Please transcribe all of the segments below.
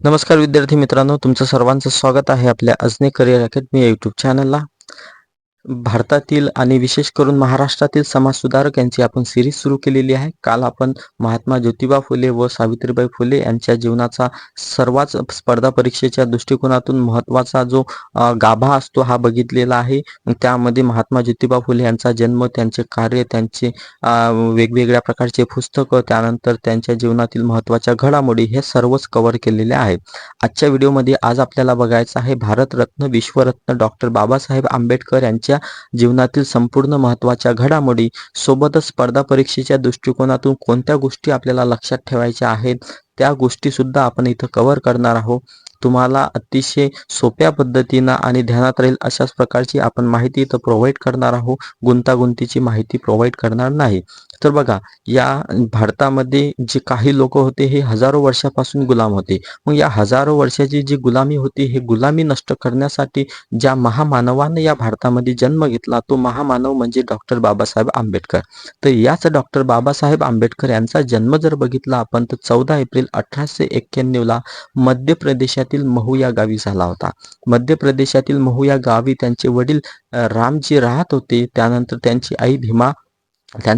नमस्कार विद्यार्थी मित्रांनो तुमचं सर्वांचं स्वागत आहे आपल्या अजने करिअर अकॅडमी या यूट्यूब चॅनलला भारतातील आणि विशेष करून महाराष्ट्रातील समाजसुधारक यांची आपण सिरीज सुरू केलेली आहे. काल आपण महात्मा ज्योतिबा फुले व सावित्रीबाई फुले यांच्या जीवनाचा सर्वच स्पर्धा परीक्षेच्या दृष्टिकोनातून महत्त्वाचा जो गाभा असतो हा बघितलेला आहे. त्यामध्ये महात्मा ज्योतिबा फुले यांचा जन्म त्यांचे कार्य त्यांचे वेगवेगळ्या प्रकारचे पुस्तकं त्यानंतर त्यांच्या जीवनातील महत्त्वाच्या घडामोडी हे सर्वच कव्हर केलेले आहे आजच्या व्हिडिओमध्ये आज आपल्याला बघायचं आहे भारतरत्न विश्वरत्न डॉक्टर बाबासाहेब आंबेडकर यांच्या जीवनातील संपूर्ण महत्त्वाच्या घडामोडी सोबतच स्पर्धा परीक्षेच्या दृष्टिकोनातून कोणत्या गोष्टी आपल्याला लक्षात ठेवायच्या आहेत त्या गोष्टी सुद्धा आपण इथं कव्हर करणार आहोत. तुम्हाला अतिशय सोप्या पद्धतीनं आणि ध्यानात राहील अशाच प्रकारची आपण माहिती इथं प्रोव्हाइड करणार आहोत. गुंतागुंतीची माहिती प्रोव्हाइड करणार नाही. तर बघा या भारतामध्ये जे काही लोक होते हे हजारो वर्षापासून गुलाम होते. मग या हजारो वर्षाची जी गुलामी होती हे गुलामी नष्ट करण्यासाठी ज्या महामानवानं या भारतामध्ये जन्म घेतला तो महामानव म्हणजे डॉक्टर बाबासाहेब आंबेडकर. तर याच डॉक्टर बाबासाहेब आंबेडकर यांचा जन्म जर बघितला आपण तर चौदा एप्रिल अठराशे एक्क्याण्णवला मध्य प्रदेशातील महू या गावी झाला होता. मध्य प्रदेशातील महू या गावी त्यांचे वडील रामजी राहत होते. त्यानंतर त्यांची आई भीमा त्यां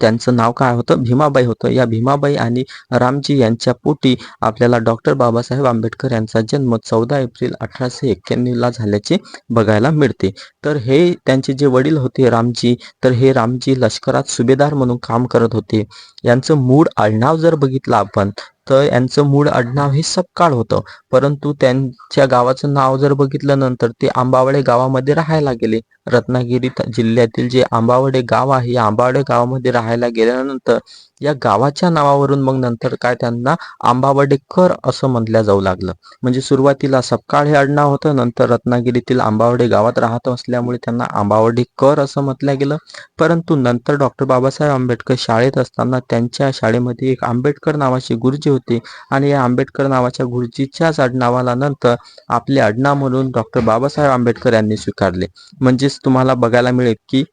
त्यांचं नाव काय होतं? भीमाबाई होतं. या भीमाबाई आणि रामजी यांच्या पोटी आपल्याला डॉक्टर बाबासाहेब आंबेडकर यांचा जन्म चौदा एप्रिल अठराशे एक्क्याण्णवला झाल्याचे बघायला मिळते. तर हे त्यांचे जे वडील होते रामजी तर हे रामजी लष्करात सुभेदार म्हणून काम करत होते. यांचं मूळ आडनाव जर बघितलं आपण तर यांचं मूळ आडनाव हे सपकाळ होतं. परंतु त्यांच्या गावाचं नाव जर बघितलं नंतर ते आंबावडे गावामध्ये राहायला गेले. रत्नागिरी जिल्ह्यातील जे आंबावडे गाव आहे या आंबावडे गावामध्ये राहायला गेल्यानंतर या गावाच्या नावावरून मग नंतर काय त्यांना आंबावडेकर असं म्हटलं जाऊ लागलं. म्हणजे सुरुवातीला सपकाळ हे आडनाव होतं नंतर रत्नागिरीतील आंबावडे गावात राहत असल्यामुळे त्यांना आंबावडेकर असं म्हटलं गेलं. परंतु नंतर डॉक्टर बाबासाहेब आंबेडकर शाळेत असताना त्यांच्या शाळेमध्ये एक आंबेडकर नावाचे गुरुजी होते आणि या आंबेडकर नावाच्या गुरुजीच्याच आडनावाला नंतर आपले आडनाव म्हणून डॉक्टर बाबासाहेब आंबेडकर यांनी स्वीकारले. म्हणजेच तुम्हाला बघायला मिळेल की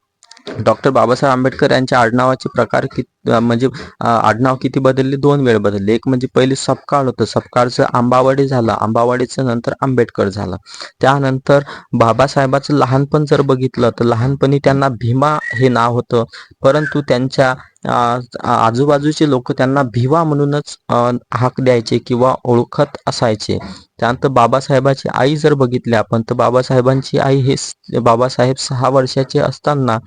डॉक्टर बाबासाहेब आंबेडकर यांच्या आडनावाचे प्रकार किती म्हणजे आडनाव किती बदलले? दोन वेळ बदलले. एक म्हणजे पहिले सपकाळ होतं. सपकाळचं आंबावाडी झालं. आंबावाडीचं नंतर आंबेडकर झालं. त्यानंतर बाबासाहेबाचं लहानपण जर बघितलं तर लहानपणी त्यांना भीमा हे नाव होतं. परंतु त्यांच्या आजूबाजूचे लोक त्यांना भिवा म्हणूनच हाक द्यायचे किंवा ओळखत असायचे. त्यानंतर बाबासाहेबाची आई जर बघितली आपण तर बाबासाहेबांची आई हे बाबासाहेब सहा वर्षाचे असताना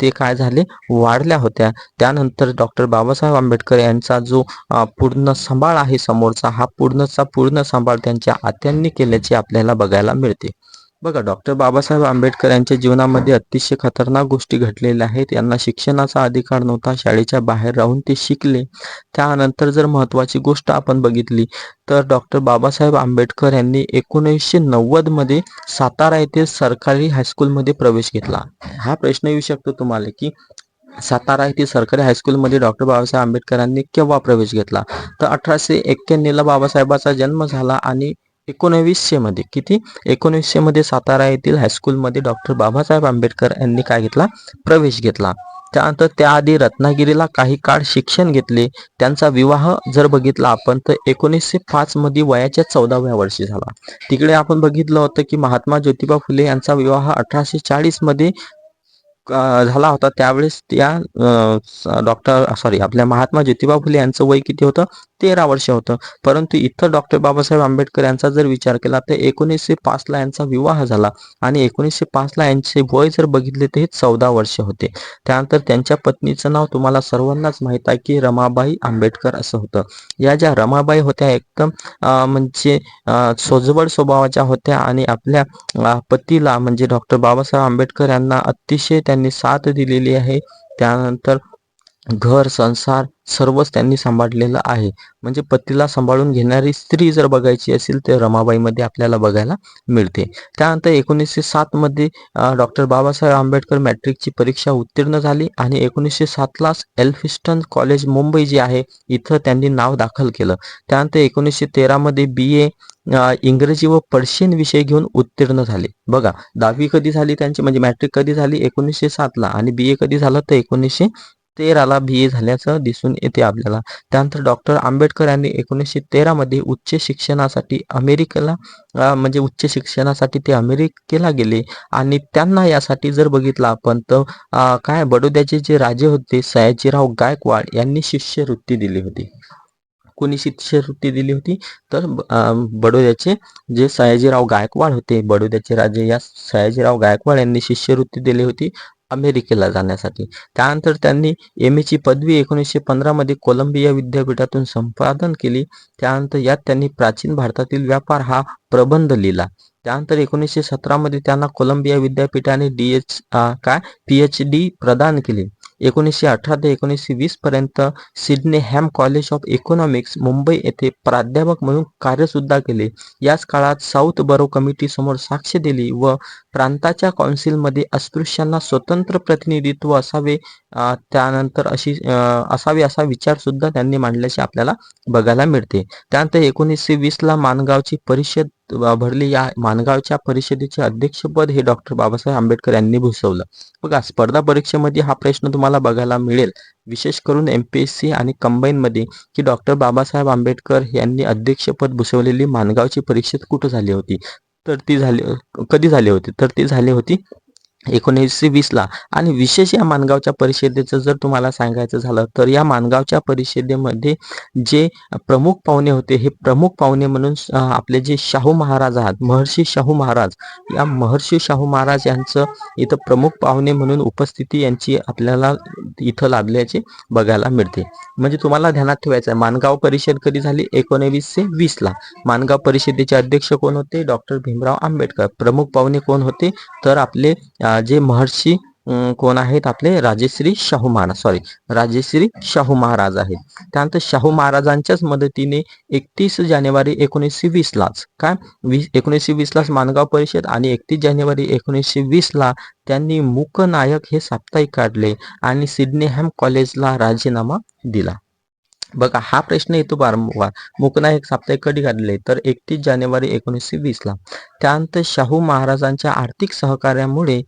ते काय झाले? वाढल्या होत्या. त्यानंतर डॉक्टर बाबासाहेब आंबेडकर यांचा जो पूर्ण सांभाळ आहे समोरचा हा पूर्णचा पूर्ण सांभाळ त्यांच्या आत्यांनी केल्याचे आपल्याला बघायला मिळते. बघा डॉक्टर बाबासाहेब आंबेडकर यांच्या जीवनामध्ये अतिशय खतरनाक गोष्टी घडलेल्या आहेत. यांना शिक्षणाचा अधिकार नव्हता शाळेच्या बाहेर राहून ते शिकले. त्यानंतर जर महत्त्वाची गोष्ट आपण बघितली तर डॉक्टर बाबासाहेब आंबेडकर यांनी एकोणीसशे नव्वदमध्ये सातारा येथे सरकारी हायस्कूलमध्ये प्रवेश घेतला. हा प्रश्न येऊ शकतो तुम्हाला की सातारा येथील सरकारी हायस्कूलमध्ये डॉक्टर बाबासाहेब आंबेडकरांनी केव्हा प्रवेश घेतला? तर अठराशे एक्क्याण्णवला बाबासाहेबाचा जन्म झाला आणि एकोणवीसशे मध्ये किती? एकोणीसशे मध्ये सातारा येथील हायस्कूलमध्ये डॉक्टर बाबासाहेब आंबेडकर यांनी काय घेतला? प्रवेश घेतला. त्यानंतर त्याआधी रत्नागिरीला काही काळ शिक्षण घेतले. त्यांचा विवाह जर बघितला आपण तर एकोणीसशे पाच मध्ये वयाच्या चौदाव्या वर्षी झाला. तिकडे आपण बघितलं होतं की महात्मा ज्योतिबा फुले यांचा विवाह अठराशे चाळीसमध्ये झाला होता त्यावेळेस त्या डॉक्टर सॉरी आपल्या महात्मा ज्योतिबा फुले यांचं वय किती होतं? तेरा वर्ष होतं. परंतु इथं डॉक्टर बाबासाहेब आंबेडकर यांचा जर विचार केला तर एकोणीसशे पाचला यांचा विवाह झाला. आणि एकोणीसशे पाचला यांचे वय जर बघितले तर हे चौदा वर्ष होते. त्यानंतर त्यांच्या पत्नीचं नाव तुम्हाला सर्वांनाच माहीत आहे की रमाबाई आंबेडकर असं होतं. या ज्या रमाबाई होत्या एकदम म्हणजे सोजवळ स्वभावाच्या होत्या आणि आपल्या पतीला म्हणजे डॉक्टर बाबासाहेब आंबेडकर यांना अतिशय त्यांनी साथ दिलेली आहे. त्यानंतर घर संसार सर्वच त्यांनी सांभाळलेलं आहे. म्हणजे पतीला सांभाळून घेणारी स्त्री जर बघायची असेल तर रमाबाईमध्ये आपल्याला बघायला मिळते. त्यानंतर एकोणीसशे सातमध्ये डॉक्टर बाबासाहेब आंबेडकर मॅट्रिकची परीक्षा उत्तीर्ण झाली आणि एकोणीसशे सातलाच एल्फिस्टन कॉलेज मुंबई जे आहे इथं त्यांनी नाव दाखल केलं. त्यानंतर एकोणीसशे तेरामध्ये बी ए इंग्रजी व पर्शियन विषय घेऊन उत्तीर्ण झाले. बघा दहावी कधी झाली त्यांची? म्हणजे मॅट्रिक कधी झाली? एकोणीसशे सातला. आणि बी ए कधी झालं? तर एकोणीसशे तेराला बी ए झाल्याचं दिसून येते आपल्याला. त्यानंतर डॉक्टर आंबेडकर यांनी एकोणीसशे तेरामध्ये उच्च शिक्षणासाठी अमेरिकेला म्हणजे उच्च शिक्षणासाठी ते अमेरिकेला गेले. आणि त्यांना यासाठी जर बघितलं आपण तर काय बडोद्याचे जे राजे होते सयाजीराव गायकवाड यांनी शिष्यवृत्ती दिली होती. कोणी शिष्यवृत्ती दिली होती? तर बडोद्याचे जे सयाजीराव गायकवाड होते बडोद्याचे राजे या सयाजीराव गायकवाड यांनी शिष्यवृत्ती दिली होती. अमेरिकेला जाण्यासाठी. त्यानंतर त्यांनी एम ची पदवी एकोणीसशे पंधरामध्ये कोलंबिया विद्यापीठातून संपादन केली. त्यानंतर यात त्यांनी प्राचीन भारतातील व्यापार हा प्रबंध लिहिला. त्यानंतर एकोणीसशे सतरामध्ये त्यांना कोलंबिया विद्यापीठाने डी एच काय? पी एच डी प्रदान केली. एकोणीसशे अठरा ते एकोणीसशे वीस पर्यंत Sydenham college of economics Mumbai येथे प्राध्यापक म्हणून कार्यसुद्धा केले. याच काळात साऊथ बरो कमिटी समोर साक्ष दिली व प्रांताच्या कौन्सिलमध्ये अस्पृश्यांना स्वतंत्र प्रतिनिधित्व असावे त्यानंतर अशी असावे असा विचार सुद्धा त्यांनी मांडल्याचे आपल्याला बघायला मिळते. त्यानंतर एकोणीसशे वीसला मानगावची परिषद भरली. या मानगावच्या परिषदेचे अध्यक्षपद हे डॉक्टर बाबासाहेब आंबेडकर यांनी भूषवलं. बघा स्पर्धा परीक्षेमध्ये हा प्रश्न तुम्हाला बघायला मिळेल. विशेष करून एम पी एस सी आणि कंबाईनमध्ये की डॉक्टर बाबासाहेब आंबेडकर यांनी अध्यक्षपद भूषवलेली माणगावची परिषद कुठं झाली होती? तर ती झाली कधी झाली होती? तर ती झाली होती एकोणीसशे वीसला. आणि विशेष या माणगावच्या परिषदेचं जर तुम्हाला सांगायचं झालं तर या माणगावच्या परिषदेमध्ये जे प्रमुख पाहुणे होते हे प्रमुख पाहुणे म्हणून आपले जे शाहू महाराज आहात महर्षी शाहू महाराज या महर्षी शाहू महाराज यांचं इथं प्रमुख पाहुणे म्हणून उपस्थिती यांची आपल्याला इथं लाभल्याचे बघायला मिळते. म्हणजे तुम्हाला ध्यानात ठेवायचं आहे माणगाव परिषद कधी झाली? एकोणवीसशे वीसला. माणगाव परिषदेचे अध्यक्ष कोण होते? डॉक्टर भीमराव आंबेडकर. प्रमुख पाहुणे कोण होते? तर आपले जे महर्षी कोण आहेत आपले? राजेश्री शाहू महाराज. सॉरी राजेश्री शाहू महाराज आहेत. त्यानंतर शाहू महाराजांच्याच मदतीने एकतीस जानेवारी एकोणीसशे वीसलाच काय? वीस एकोणीसशे वीसलाच माणगाव परिषद आणि एकतीस जानेवारी एकोणीसशे वीसला त्यांनी मूकनायक हे साप्ताहिक काढले आणि सिडनी हॅम कॉलेजला राजीनामा दिला. बघा हा प्रश्न येतो वारंवार. मूकनायक साप्ताहिक कधी काढले तर एकतीस जानेवारी एकोणीसशे वीसला. त्यानंतर शाहू महाराजांच्या आर्थिक सहकार्यामुळे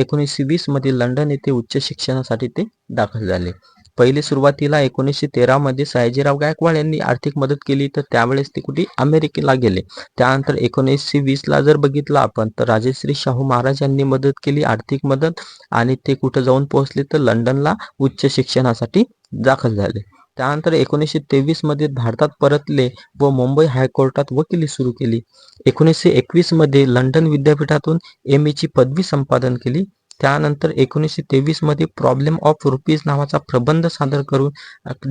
एकोणीसशे वीसमध्ये लंडन येथे उच्च शिक्षणासाठी ते दाखल झाले. पहिले सुरुवातीला एकोणीसशे तेरामध्ये सयाजीराव गायकवाड यांनी आर्थिक मदत केली तर त्यावेळेस ते कुठे? अमेरिकेला गेले. त्यानंतर एकोणीसशे वीसला जर बघितलं आपण तर राजेश्री शाहू महाराज यांनी मदत केली आर्थिक मदत आणि ते कुठं जाऊन पोहोचले? तर लंडनला उच्च शिक्षणासाठी दाखल झाले. त्यानंतर एकोणीसशे तेवीसमध्ये भारतात परतले व मुंबई हायकोर्टात वकिली सुरू केली. एकोणीसशे एकवीसमध्ये लंडन विद्यापीठातून एम ची पदवी संपादन केली. त्यानंतर एकोणीसशे तेवीसमध्ये प्रॉब्लेम ऑफ रुपीज नावाचा प्रबंध सादर करून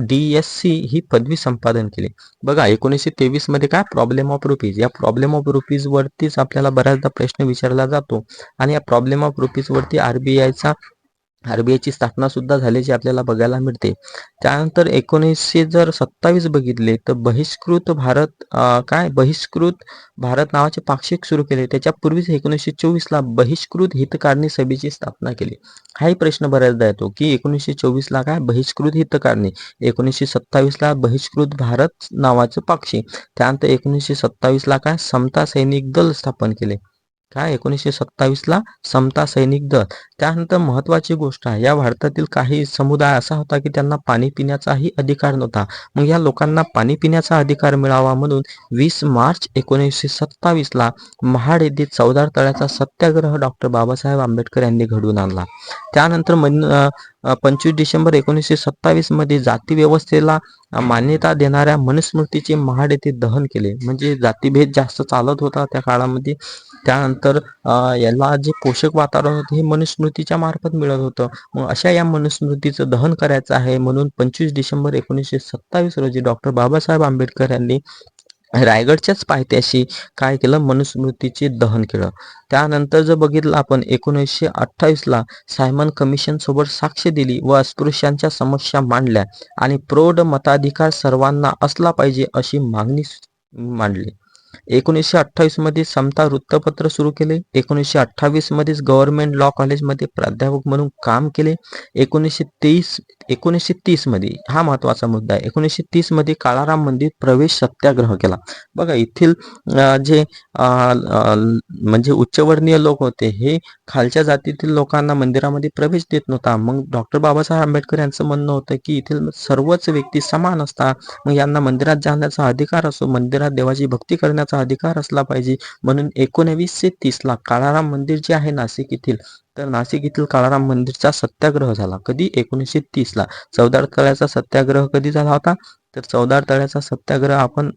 डी एस सी ही पदवी संपादन केली. बघा एकोणीसशे तेवीसमध्ये काय? Problem of rupees. या प्रॉब्लेम ऑफ रुपीज वरतीच आपल्याला बऱ्याचदा प्रश्न विचारला जातो. आणि या प्रॉब्लेम ऑफ रुपीज वरती आरबीआयचा आरबीआयची स्थापना सुद्धा झाल्याची आपल्याला बघायला मिळते. त्यानंतर एकोणीसशे जर सत्तावीस बघितले तर बहिष्कृत भारत काय? बहिष्कृत भारत नावाचे पाक्षिक सुरू केले. त्याच्यापूर्वीच एकोणीसशे चोवीसला बहिष्कृत हितकारणी सभेची स्थापना केली. हाही प्रश्न बऱ्याचदा येतो की एकोणीसशे चोवीसला काय? बहिष्कृत हितकारणी. एकोणीसशे सत्तावीसला बहिष्कृत भारत नावाचं पाक्षिक. त्यानंतर एकोणीसशे सत्तावीसला काय? समता सैनिक दल स्थापन केले. काय? एकोणीसशे सत्तावीसला समता सैनिक दल. त्यानंतर महत्वाची गोष्ट आहे या भारतातील काही समुदाय असा होता की त्यांना पाणी पिण्याचाही अधिकार नव्हता. मग या लोकांना पाणी पिण्याचा अधिकार मिळावा म्हणून वीस मार्च एकोणीसशे सत्तावीसला महाड येथे चौदार तळ्याचा सत्याग्रह डॉक्टर बाबासाहेब आंबेडकर यांनी घडवून आणला. त्यानंतर मन पंचवीस डिसेंबर एकोणीसशे सत्तावीसमध्ये जाती व्यवस्थेला मान्यता देणाऱ्या मनुस्मृतीचे महाड येथे दहन केले. म्हणजे जातीभेद जास्त चालत होता त्या काळामध्ये. त्यानंतर याला जे पोषक वातावरण होतं हे मनुस्मृतीच्या मार्फत मिळत होतं. मग अशा या मनुस्मृतीचं दहन करायचं आहे म्हणून पंचवीस डिसेंबर एकोणीसशे सत्तावीस रोजी डॉक्टर बाबासाहेब आंबेडकर यांनी रायगडच्याच पायथ्याशी काय केलं? मनुस्मृतीचे दहन केलं. त्यानंतर जर बघितलं आपण एकोणीसशे अठ्ठावीसला सायमन कमिशन सोबत साक्ष दिली व अस्पृश्यांच्या समस्या मांडल्या आणि प्रौढ मताधिकार सर्वांना असला पाहिजे अशी मागणी मांडली. एकोणीसशे अठ्ठावीसमध्ये समता वृत्तपत्र सुरू केले. एकोणीसशे अठ्ठावीस मध्येच गव्हर्नमेंट लॉ कॉलेजमध्ये प्राध्यापक म्हणून काम केले. एकोणीसशे तेवीस एकोणीसशे तीसमध्ये हा महत्त्वाचा मुद्दा आहे. एकोणीसशे तीसमध्ये काळाराम मंदिर प्रवेश सत्याग्रह केला. बघा येथील जे म्हणजे उच्चवर्णीय लोक होते हे खालच्या जातीतील लोकांना मंदिरामध्ये प्रवेश देत नव्हता. मग डॉक्टर बाबासाहेब आंबेडकर यांचं म्हणणं होतं की येथील सर्वच व्यक्ती समान असतात मग यांना मंदिरात जाण्याचा अधिकार असो मंदिरात देवाची भक्ती करण्याचा अधिकार असला पाहिजे. म्हणून एकोणवीसशे तीस ला काळाराम मंदिर जे आहे नाशिक येथील तर नाशिक येथील काळाराम मंदिरचा सत्याग्रह झाला. कधी? एकोणीसशे तीस ला. चौदार तळ्याचा सत्याग्रह कधी झाला होता? तर चौदार तळ्याचा सत्याग्रह आपण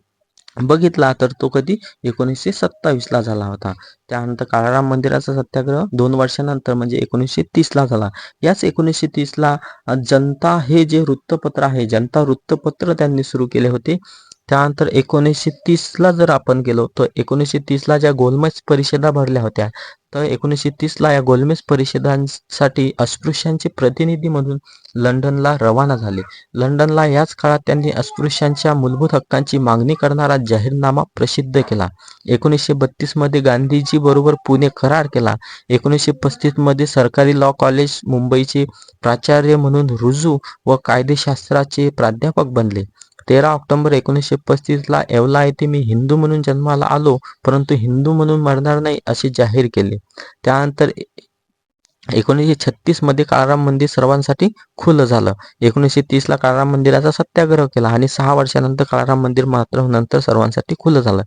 बघितला तर तो कधी? एकोणीसशे सत्तावीस ला झाला होता. त्यानंतर काळाराम मंदिराचा सत्याग्रह दोन वर्षानंतर म्हणजे एकोणीसशे तीस ला झाला. याच एकोणीसशे तीस ला जनता हे जे वृत्तपत्र आहे जनता वृत्तपत्र त्यांनी सुरू केले होते. त्यानंतर एकोणीसशे तीसला जर आपण गेलो तर एकोणीसशे तीसला ज्या गोलमेज परिषदा भरल्या होत्या तर एकोणीसशे तीसला या गोलमेज परिषदांसाठी अस्पृश्यांचे प्रतिनिधी म्हणून लंडनला रवाना झाले. लंडनला याच काळात त्यांनी अस्पृश्यांच्या मूलभूत हक्कांची मागणी करणारा जाहीरनामा प्रसिद्ध केला. एकोणीसशे बत्तीसमध्ये गांधीजी बरोबर पुणे करार केला. एकोणीसशे पस्तीसमध्ये सरकारी लॉ कॉलेज मुंबईचे प्राचार्य म्हणून रुजू व कायदेशास्त्राचे प्राध्यापक बनले. तेरा ऑक्टोबर एकोणीसशे पस्तीस ला येवला येथे मी हिंदू म्हणून जन्माला आलो परंतु हिंदू म्हणून मरणार नाही असे जाहीर केले. त्यानंतर एकोणीसशे छत्तीसमध्ये काळाराम मंदिर सर्वांसाठी खुलं झालं. एकोणीसशे तीस ला काळाराम मंदिराचा सत्याग्रह केला आणि सहा वर्षानंतर काळाराम मंदिर मात्र नंतर सर्वांसाठी खुलं झालं.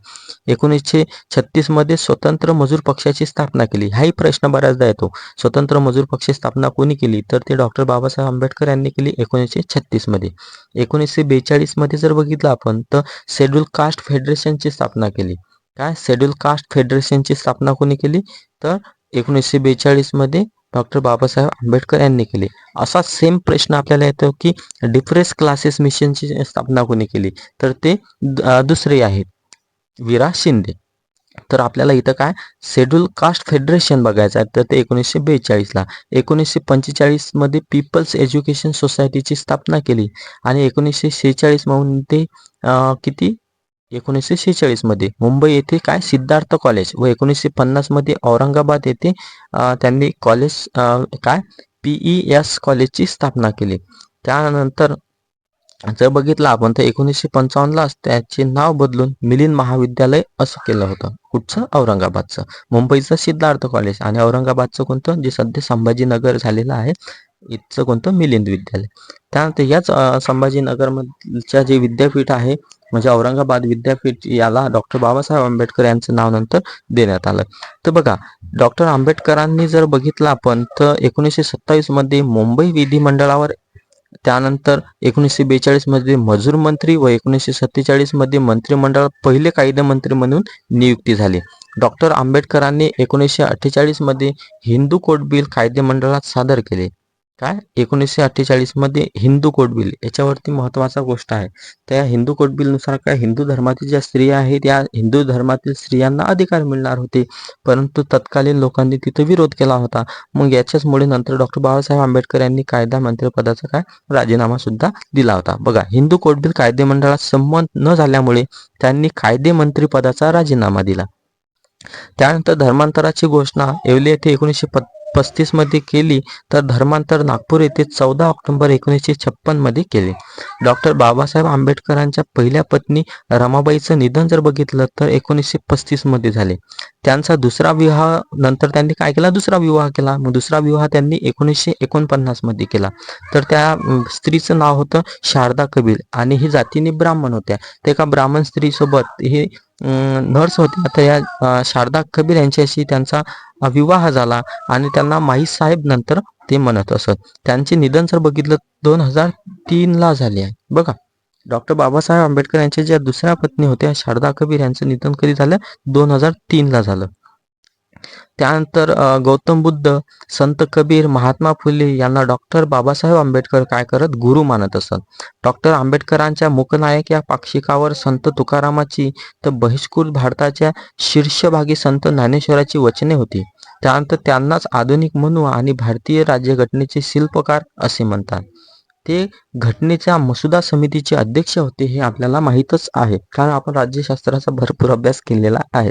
एकोणीसशे छत्तीसमध्ये स्वतंत्र मजूर पक्षाची स्थापना केली. हाही प्रश्न बऱ्याचदा येतो. स्वतंत्र मजूर पक्ष स्थापना कोणी केली? तर ते डॉक्टर बाबासाहेब आंबेडकर यांनी केली एकोणीसशे छत्तीसमध्ये एकोणीसशे बेचाळीसमध्ये जर बघितलं आपण तर शेड्यूल कास्ट फेडरेशनची स्थापना केली. काय? शेड्यूल कास्ट फेडरेशनची स्थापना कोणी केली? तर एकोणीसशे बेचाळीसमध्ये डॉक्टर बाबासाहेब आंबेडकर यांनी केली. असा सेम प्रश्न आपल्याला येतो की डिप्रेस क्लासेस मिशनची स्थापना कोणी केली? तर ते दुसरे आहेत. विरा शिंदे. तर आपल्याला इथं काय? शेड्यूल कास्ट फेडरेशन बघायचं आहे. तर ते एकोणीसशे बेचाळीसला एकोणीसशे पंचेचाळीसमध्ये पीपल्स एज्युकेशन सोसायटीची स्थापना केली. आणि एकोणीसशे शेहेचाळीस म्हणून ते किती? एकोणीसशे शेहेचाळीसमध्ये मुंबई येथे काय सिद्धार्थ कॉलेज व एकोणीसशे पन्नासमध्ये औरंगाबाद येथे त्यांनी कॉलेज काय? पीई एस कॉलेजची स्थापना केली. त्यानंतर जर बघितलं आपण तर एकोणीसशे पंचावन्नला त्याचे नाव बदलून मिलिंद महाविद्यालय असं केलं होतं. कुठचं? औरंगाबादचं. मुंबईचं सिद्धार्थ कॉलेज आणि औरंगाबादचं कोणतं? जे सध्या संभाजीनगर झालेलं आहे इथचं कोणतं? मिलिंद विद्यालय. त्यानंतर याच संभाजीनगरमधच्या जे विद्यापीठ आहे म्हणजे औरंगाबाद विद्यापीठ याला डॉक्टर बाबासाहेब आंबेडकर यांचं नाव नंतर देण्यात आलं. तर बघा डॉक्टर आंबेडकरांनी जर बघितलं आपण तर एकोणीसशे सत्तावीसमध्ये मुंबई विधिमंडळावर त्यानंतर एकोणीसशे बेचाळीसमध्ये मजूर मंत्री व एकोणीसशे सत्तेचाळीसमध्ये मंत्रिमंडळात पहिले कायदेमंत्री म्हणून नियुक्ती झाली. डॉक्टर आंबेडकरांनी एकोणीसशे अठ्ठेचाळीसमध्ये हिंदू कोड बिल कायदेमंडळात सादर केले. काय? एकोणीसशे अठ्ठेचाळीसमध्ये हिंदू कोड बिल याच्यावरती महत्त्वाचा गोष्ट आहे. त्या हिंदू कोड बिलनुसार काय? हिंदू धर्मातील ज्या स्त्रिया आहेत या हिंदू धर्मातील स्त्रियांना अधिकार मिळणार होते. परंतु तत्कालीन लोकांनी तिथे विरोध केला होता. मग याच्याचमुळे नंतर डॉक्टर बाबासाहेब आंबेडकर यांनी कायदा मंत्रिपदाचा काय? राजीनामा सुद्धा दिला होता. बघा हिंदू कोड बिल कायदेमंडळात संमत न झाल्यामुळे त्यांनी कायदे मंत्रिपदाचा राजीनामा दिला. त्यानंतर धर्मांतराची घोषणा येवली येथे एकोणीसशे पस्तीसमध्ये केली तर धर्मांतर नागपूर येथे चौदा ऑक्टोबर एकोणीसशे छप्पनमध्ये केले. डॉक्टर बाबासाहेब आंबेडकरांच्या पहिल्या पत्नी रमाबाईचं निधन जर बघितलं तर एकोणीसशे पस्तीसमध्ये झाले. त्यांचा दुसरा विवाह नंतर त्यांनी काय केला? दुसरा विवाह केला. मग दुसरा विवाह त्यांनी एकोणीसशे एकोणपन्नासमध्ये केला. तर त्या स्त्रीचं नाव होतं शारदा कबीर आणि ही जातीने ब्राह्मण होत्या. ते एका ब्राह्मण स्त्रीसोबत हे नर्स होत्या. तर या शारदा कबीर यांच्याशी त्यांचा विवाह झाला आणि त्यांना माई साहेब नंतर ते म्हणत असत. त्यांचे निधन जर बघितलं दोन हजार तीन ला झाले आहे. बघा डॉक्टर बाबासाहेब आंबेडकर यांच्या ज्या दुसऱ्या पत्नी होत्या शारदा कबीर यांचं निधन कधी झालं? दोन हजार तीन ला झालं. त्यानंतर गौतम बुद्ध संत कबीर महात्मा फुले यांना डॉक्टर बाबासाहेब आंबेडकर काय करत? गुरु मानत असत. डॉक्टर आंबेडकरांच्या मुकनायक या पाक्षिकावर संत तुकारामाची तर बहिष्कृत भारताच्या शीर्षभागी संत ज्ञानेश्वराची वचने होती. त्यानंतर त्यांनाच आधुनिक म्हणू आणि भारतीय राज्यघटनेचे शिल्पकार असे म्हणतात. ते घटनेच्या मसुदा समितीचे अध्यक्ष होते हे आपल्याला माहीतच आहे. कारण आपण राज्यशास्त्राचा भरपूर अभ्यास केलेला आहे.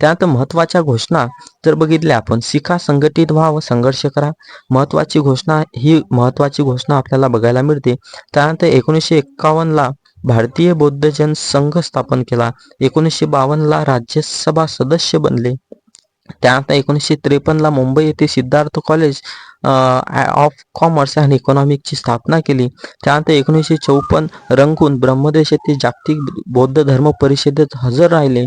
त्यानंतर महत्त्वाच्या घोषणा जर बघितल्या आपण शिखा संघटित व्हा व संघर्ष करा. महत्त्वाची घोषणा ही महत्त्वाची घोषणा आपल्याला बघायला मिळते. त्यानंतर एकोणीसशे एक्कावन्नला भारतीय बौद्ध जन संघ स्थापन केला. एकोणीसशे बावन्नला राज्यसभा सदस्य बनले. त्यानंतर एकोणीसशे त्रेपन्नला मुंबई येथे Siddharth college of commerce and इकॉनॉमिकची स्थापना केली. त्यानंतर एकोणीसशे चौपन्न रंगून ब्रह्मदेश येथे जागतिक बौद्ध धर्म परिषदेत हजर राहिले.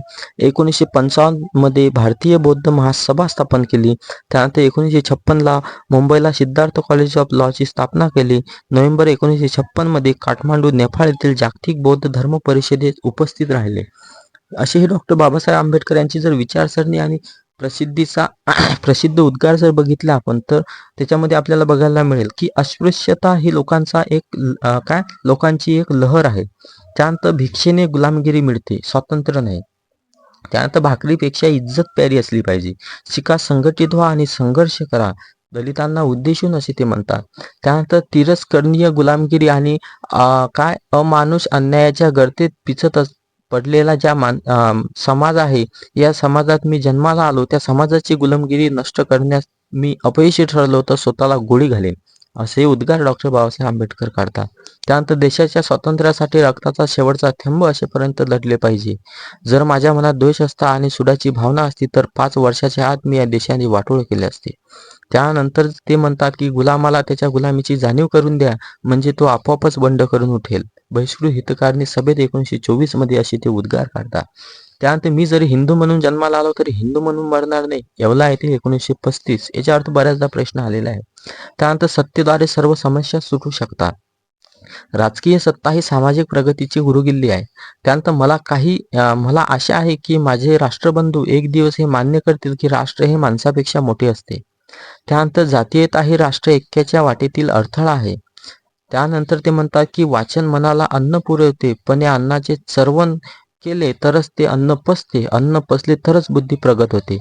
एकोणीसशे पंचावन्नमध्ये भारतीय बौद्ध महासभा स्थापन केली. त्यानंतर एकोणीसशे छप्पनला मुंबईला सिद्धार्थ कॉलेज ऑफ लॉची स्थापना केली. नोव्हेंबर एकोणीसशे छप्पनमध्ये काठमांडू नेपाळ येथील जागतिक बौद्ध धर्म परिषदेत उपस्थित राहिले. अशी ही डॉक्टर बाबासाहेब आंबेडकर यांची जर विचारसरणी आणि प्रसिद्धीचा प्रसिद्ध उद्गार जर बघितला आपण तर त्याच्यामध्ये आपल्याला बघायला मिळेल की अस्पृश्यता ही लोकांचा एक काय? लोकांची एक लहर आहे. त्यानंतर भिक्षेने गुलामगिरी मिळते स्वातंत्र्य नाही. त्यानंतर भाकरीपेक्षा इज्जत प्यारी असली पाहिजे. शिका संघटित व्हा आणि संघर्ष करा. दलितांना उद्देशून असे ते म्हणतात. त्यानंतर तिरस्करणीय गुलामगिरी आणि काय? अमानुष अन्यायाच्या गर्तेत पिचत अस- पडलेला ज्या मान समाज आहे या समाजात मी जन्माला आलो त्या समाजाची गुलामगिरी नष्ट करण्यास मी अपयशी ठरलो तर स्वतःला गोळी घालेन. असे उद्गार डॉक्टर बाबासाहेब आंबेडकर काढतात. त्यानंतर देशाच्या स्वातंत्र्यासाठी रक्ताचा शेवटचा थेंब असेपर्यंत लढले पाहिजे. जर माझ्या मनात द्वेष असता आणि सुडाची भावना असती तर पाच वर्षाच्या आत मी या देशाने वाटोळ केले असते. त्यानंतर ते म्हणतात की गुलामाला त्याच्या गुलामीची जाणीव करून द्या म्हणजे तो आपोआपच बंड करून उठेल. बहिष्कृत हितकारणी सभेत एकोणीशे चोवीसमध्ये असे ते उद्गार काढतात. त्यानंतर मी जरी हिंदू म्हणून जन्माला आलो तरी हिंदू म्हणून मरणार नाही येवला येथे एकोणीसशे पस्तीस याच्या अर्थ बऱ्याचदा प्रश्न आलेला आहे. त्यानंतर सत्तेद्वारे सर्व समस्या सुटू शकतात. राजकीय सत्ता ही सामाजिक प्रगतीची गुरुगिल्ली आहे. त्यानंतर मला काही मला आशा आहे की माझे राष्ट्रबंधू एक दिवस हे मान्य करतील की राष्ट्र हे माणसापेक्षा मोठे असते. त्यानंतर जातीयता ही राष्ट्र ऐक्याच्या वाटेतील अडथळा आहे. त्यानंतर ते म्हणतात की वाचन मनाला अन्न पुरवते पण या अन्नाचे चरवण केले तरच ते अन्न पसते अन्न पसले तरच बुद्धी प्रगत होते.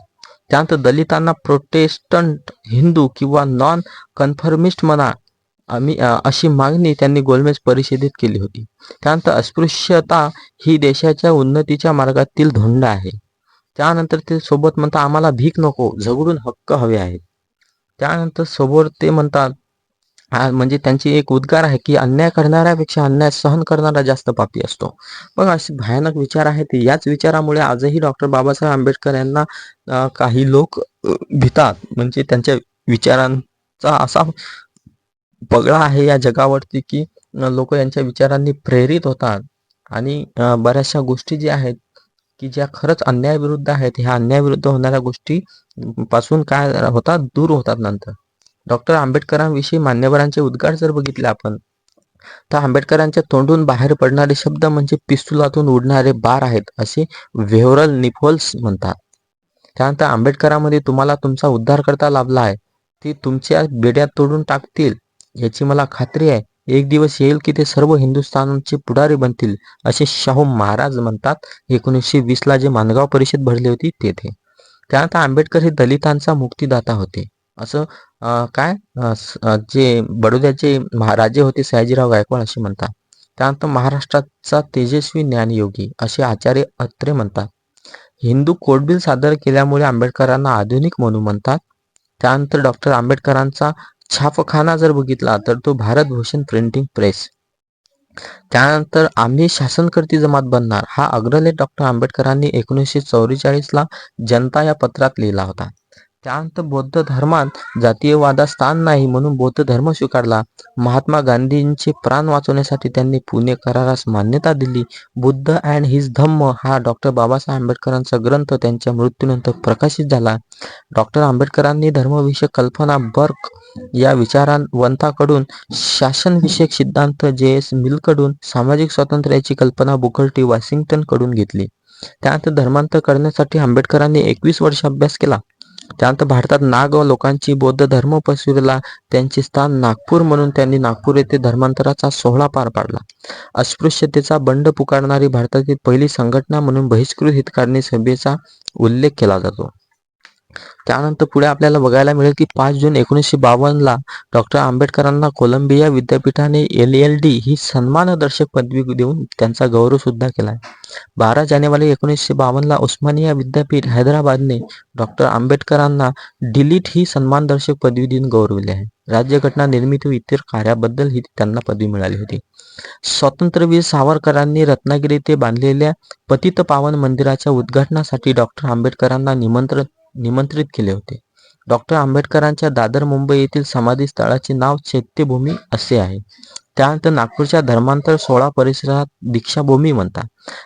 त्यानंतर दलितांना प्रोटेस्टंट हिंदू किंवा नॉन कन्फर्मिस्ट म्हणा आम्ही अशी मागणी त्यांनी गोलमेज परिषदेत केली होती. त्यानंतर अस्पृश्यता ही देशाच्या उन्नतीच्या मार्गातील धोंड आहे. त्यानंतर ते सोबत म्हणतात आम्हाला भीक नको झगडून हक्क हवे आहेत. त्यानंतर समोर ते म्हणतात हा म्हणजे त्यांची एक उद्गार आहे की अन्याय करणाऱ्यापेक्षा अन्याय सहन करणारा जास्त पापी असतो. मग असे भयानक विचार आहेत. याच विचारामुळे आजही डॉक्टर बाबासाहेब आंबेडकर यांना काही लोक अ, भितात. म्हणजे त्यांच्या विचारांचा असा पगडा आहे या जगावरती की लोक यांच्या विचारांनी प्रेरित होतात. आणि बऱ्याचशा गोष्टी ज्या आहेत की ज्या खरंच अन्यायाविरुद्ध आहेत ह्या अन्यायाविरुद्ध होणाऱ्या गोष्टी पासून काय होतात? दूर होतात नंतर. डॉक्टर आंबेडकरांविषयी मान्यवरांचे उद्गार जर बघितले आपण तर आंबेडकरांच्या तोंडून बाहेर पडणारे शब्द म्हणजे पिस्तुलातून उडणारे बार आहेत असे व्हेवरल निफोल्स म्हणतात. त्यानंतर आंबेडकरांमध्ये तुम्हाला तुमचा उद्धार करता लाभला आहे ती तुमच्या बेड्यात तोडून टाकतील याची मला खात्री आहे. एक दिवस येईल की ते सर्व हिंदुस्थानचे पुढारी बनतील असे शाहू महाराज म्हणतात. एकोणीसशे वीसला जे मानगाव परिषद भरली होती तेथे. त्यानंतर आंबेडकर हे दलितांचा मुक्तीदाता होते. असं काय? जे बडोद्याचे महाराजे होते सयाजीराव गायकवाड असे म्हणतात. त्यानंतर महाराष्ट्राचा तेजस्वी ज्ञानयोगी असे आचार्य अत्रे म्हणतात. हिंदू कोडबिल सादर केल्यामुळे आंबेडकरांना आधुनिक म्हणून म्हणतात. त्यानंतर डॉक्टर आंबेडकरांचा छापखाना जर बघितला तर तो भारत भूषण प्रिंटिंग प्रेस त्यानंतर आम्ही शासनकर्ती जमात बनणार हा अग्रलेख डॉक्टर आंबेडकरांनी एकोणीसशे चौवेचाळीसला जनता या पत्रात लिहिला होता. त्यानंतर बौद्ध धर्मात जातीयवादास स्थान नाही म्हणून बौद्ध धर्म स्वीकारला. महात्मा गांधींचे प्राण वाचवण्यासाठी त्यांनी पुणे करारास मान्यता दिली. बुद्ध अँड हिज धम्म हा डॉक्टर बाबासाहेब आंबेडकरांचा ग्रंथ त्यांच्या मृत्यूनंतर प्रकाशित झाला. डॉक्टर आंबेडकरांनी धर्मविषयक कल्पना बर्क या विचारवंताकडून शासनविषयक सिद्धांत जे एस मिलकडून सामाजिक स्वातंत्र्याची कल्पना बुकर्टी वॉशिंग्टनकडून घेतली. त्यानंतर धर्मांतर करण्यासाठी आंबेडकरांनी एकवीस वर्ष अभ्यास केला. त्यानंतर भारतात नाग व लोकांची बौद्ध धर्म पसरला त्यांचे स्थान नागपूर म्हणून त्यांनी नागपूर येथे धर्मांतराचा सोहळा पार पाडला. अस्पृश्यतेचा बंड पुकारणारी भारतातील पहिली संघटना म्हणून बहिष्कृत हितकारणी सभेचा उल्लेख केला जातो. त्यानंतर पुढे आपल्याला बघायला मिळेल की पाच जून एकोणीसशे बावन्नला डॉक्टर आंबेडकरांना कोलंबिया विद्यापीठाने एल एल डी ही सन्मानदर्शक पदवी देऊन त्यांचा गौरव सुद्धा केला आहे. बारा जानेवारी एकोणीसशे बावन्नला उस्मानिया विद्यापीठ हैदराबादने डॉक्टर आंबेडकरांना डिलीट ही सन्मानदर्शक पदवी देऊन गौरविले आहे. राज्यघटना निर्मिती व इतर कार्याबद्दल ही त्यांना पदवी मिळाली होती. स्वातंत्र्यवीर सावरकरांनी रत्नागिरी येथे बांधलेल्या पतित पावन मंदिराच्या उद्घाटनासाठी डॉक्टर आंबेडकरांना निमंत्रण निमंत्रित केले होते. डॉक्टर आंबेडकरांच्या दादर मुंबई येथील समाधी स्थळाचे नाव चैत्यभूमी असे आहे. त्यानंतर नागपूरच्या धर्मांतर सोळा परिसरात दीक्षाभूमी म्हणतात.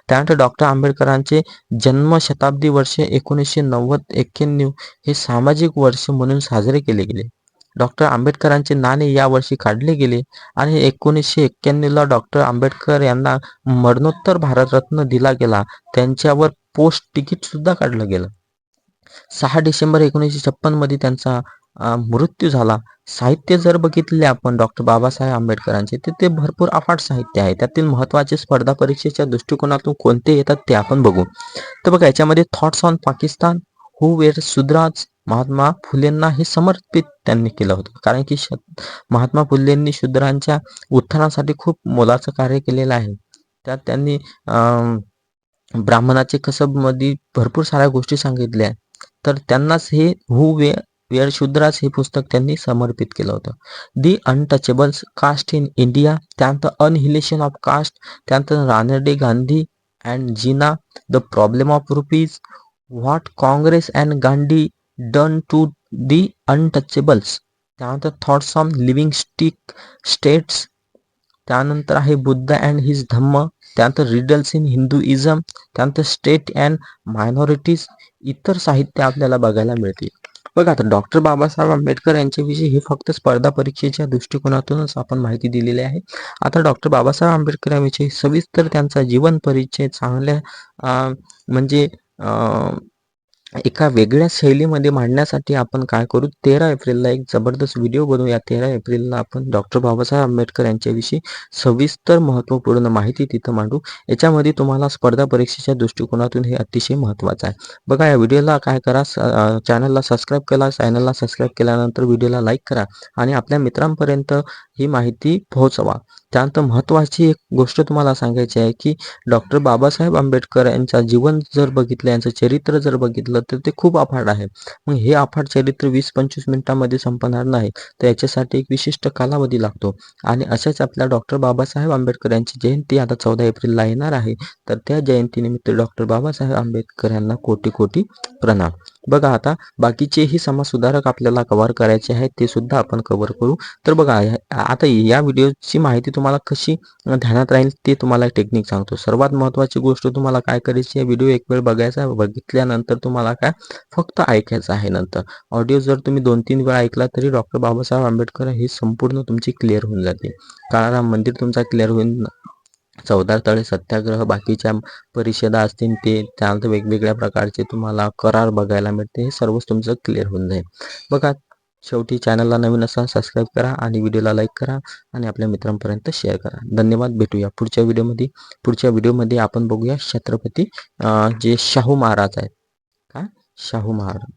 त्यानंतर डॉक्टर आंबेडकरांचे जन्म शताब्दी वर्ष एकोणीसशे नव्वद एक्क्याण्णव हे सामाजिक वर्ष म्हणून साजरे केले गेले. डॉक्टर आंबेडकरांचे नाणे या वर्षी काढले गेले आणि एकोणीसशे एक्क्याण्णवला डॉक्टर आंबेडकर यांना मरणोत्तर भारतरत्न दिला गेला. त्यांच्यावर पोस्ट तिकीट सुद्धा काढलं गेलं. सहा डिसेंबर एकोणीसशे छप्पनमध्ये त्यांचा मृत्यू झाला. साहित्य जर बघितले आपण डॉक्टर बाबासाहेब आंबेडकरांचे तर ते भरपूर अफाट साहित्य आहे. त्यातील महत्त्वाचे स्पर्धा परीक्षेच्या दृष्टिकोनातून कोणते येतात ते आपण बघू. तर बघा याच्यामध्ये thoughts on Pakistan who were Shudras Mahatma फुलेंना हे समर्पित त्यांनी केलं होतं. कारण की महात्मा फुलेंनी शूद्रांच्या उत्थानासाठी खूप मोलाचं कार्य केलेलं आहे. त्यात त्यांनी ब्राह्मणाचे कसबमध्ये भरपूर साऱ्या गोष्टी सांगितल्या. तर त्यांनाच हे हु वे वेअर शूद्रास हे पुस्तक त्यांनी समर्पित केलं होतं. The untouchables caste in India त्यानंतर अनहिलेशन ऑफ कास्ट त्यानंतर Ranade Gandhi and Jinnah the problem of rupees what Congress and Gandhi done to the untouchables त्यानंतर thoughts on linguistic states त्यानंतर आहे बुद्ध अँड हिज धम्म त्यानंतर riddles in Hinduism त्यानंतर state and minorities इतर साहित्य आपल्याला बघायला मिळते बघा आता डॉक्टर बाबासाहेब आंबेडकर यांच्याविषयी हे फक्त स्पर्धा परीक्षेच्या दृष्टिकोनातूनच आपण माहिती दिलेली आहे. आता डॉक्टर बाबासाहेब आंबेडकर यांविषयी सविस्तर त्यांचा जीवन परिचय चांगल्या म्हणजे एका वेगळ्या शैलीमध्ये मांडण्यासाठी आपण काय करू? तेरा एप्रिलला एक जबरदस्त व्हिडिओ बनवूया. तेरा एप्रिलला आपण डॉक्टर बाबासाहेब आंबेडकर यांच्याविषयी सविस्तर महत्त्वपूर्ण माहिती तिथं मांडू. याच्यामध्ये तुम्हाला स्पर्धा परीक्षेच्या दृष्टिकोनातून हे अतिशय महत्त्वाचं आहे. बघा या व्हिडिओला काय करा चॅनलला सबस्क्राईब केला चॅनलला सबस्क्राईब केल्यानंतर व्हिडिओला लाईक करा आणि आपल्या मित्रांपर्यंत ही माहिती पोहोचवा. त्यानंतर महत्त्वाची एक गोष्ट तुम्हाला सांगायची आहे की डॉक्टर बाबासाहेब आंबेडकर यांचा जीवन जर बघितलं यांचं चरित्र जर बघितलं तर ते खूप अफाट आहे. मग हे अफाट चरित्र वीस पंचवीस मिनिटांमध्ये संपणार नाही तर याच्यासाठी एक विशिष्ट कालावधी लागतो. आणि अशाच आपल्या डॉक्टर बाबासाहेब आंबेडकर यांची जयंती आता चौदा एप्रिलला येणार आहे. तर त्या जयंतीनिमित्त डॉक्टर बाबासाहेब आंबेडकर यांना कोटी कोटी प्रणाम. बघा आता बाकीचेही समाजसुधारक आपल्याला कव्हर करायचे आहेत ते सुद्धा आपण कव्हर करू. तर बघा आता या व्हिडिओची माहिती तुम्हाला कशी ध्यानात राहील ते तुम्हाला टेक्निक सांगतो. सर्वात महत्त्वाची गोष्ट तुम्हाला काय करायची आहे व्हिडिओ एक वेळ बघायचा बघितल्यानंतर तुम्हाला काय फक्त ऐकायचं आहे नंतर. ऑडिओ जर तुम्ही दोन तीन वेळा ऐकला तरी डॉक्टर बाबासाहेब आंबेडकर हे संपूर्ण तुमची क्लिअर होऊन जाते काळाराम मंदिर तुमचा क्लिअर होईल चौदार तळे सत्याग्रह बाकीच्या परिषदा असतील ते त्यानंतर वेगवेगळ्या प्रकारचे तुम्हाला करार बघायला मिळते हे सर्वच तुमचं क्लिअर होऊन जाईल. बघा शेवटी चॅनलला नवीन असाल सबस्क्राईब करा आणि व्हिडिओला लाईक करा आणि आपल्या मित्रांपर्यंत शेअर करा. धन्यवाद. भेटूया पुढच्या व्हिडिओमध्ये पुढच्या व्हिडिओमध्ये आपण बघूया छत्रपती जे शाहू महाराज आहेत. का? शाहू महाराज.